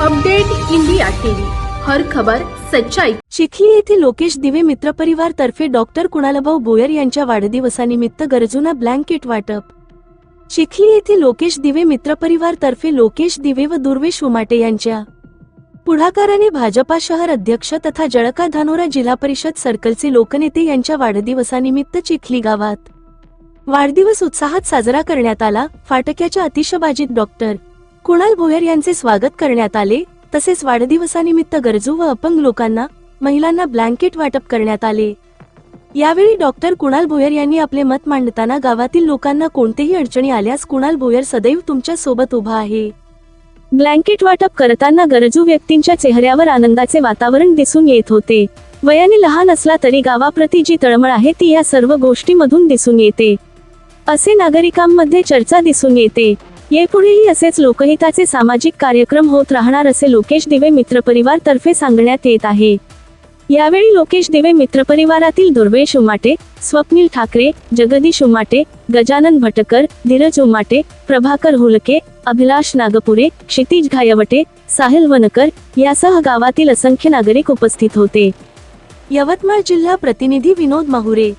Update India TV. हर खबर सच्चाई. चिखली येथे लोकेश दिवे मित्रपरिवार तर्फे डॉक्टर कुणालभाऊ बोयर यांच्या वाढदिवसानिमित्त गरजूंना ब्लँकेट वाटप. चिखली येथे लोकेश दिवे मित्रपरिवार तर्फे लोकेश दिवे व दुर्वेश उमाटे यांच्या पुढाकाराने भाजपा शहर अध्यक्ष तथा जळका धानोरा जिल्हा परिषद सर्कलचे लोकनेते यांच्या वाढदिवसानिमित्त चिखली गावात वाढदिवस उत्साहात साजरा करण्यात आला. फाटक्याच्या अतिशबाजीत डॉक्टर कुणाल भोयर यांचे स्वागत करण्यात आले तसेच वाढदिवसानिमित्त गरजू व अपंग लोकांना महिलांना ब्लँकेट वाटप करण्यात आले. यावेळी डॉक्टर कुणाल भोयर यांनी आपले मत मांडताना गावातील लोकांना कोणतेही अडचणी आल्यास कुणाल भोयर सदैव तुमच्यासोबत उभा आहे. ब्लँकेट वाटप करताना गरजू व्यक्तींच्या चेहऱ्यावर आनंदाचे वातावरण दिसून येत होते. वयाने लहान असला तरी गावाप्रती जी तळमळ आहे ती या सर्व गोष्टीमधून दिसून येते. असे नागरिकांमध्ये चर्चा दिसून येते. यापुढेही असेच लोकहिताचे सामाजिक कार्यक्रम होत राहणार असे लोकेश दिवे मित्रपरिवार तर्फे सांगण्यात येत आहे. यावेळी लोकेश दिवे मित्रपरिवारातील दुर्वेश उमाटे स्वप्नील ठाकरे जगदीश उमाटे गजानन भटकर धीरज उमाटे प्रभाकर हुलके अभिलाष नागपुरे क्षितिज घायवटे साहिल वनकर यासह गावातील असंख्य नागरिक उपस्थित होते. यवतमाळ जिल्हा प्रतिनिधी विनोद माहुरे.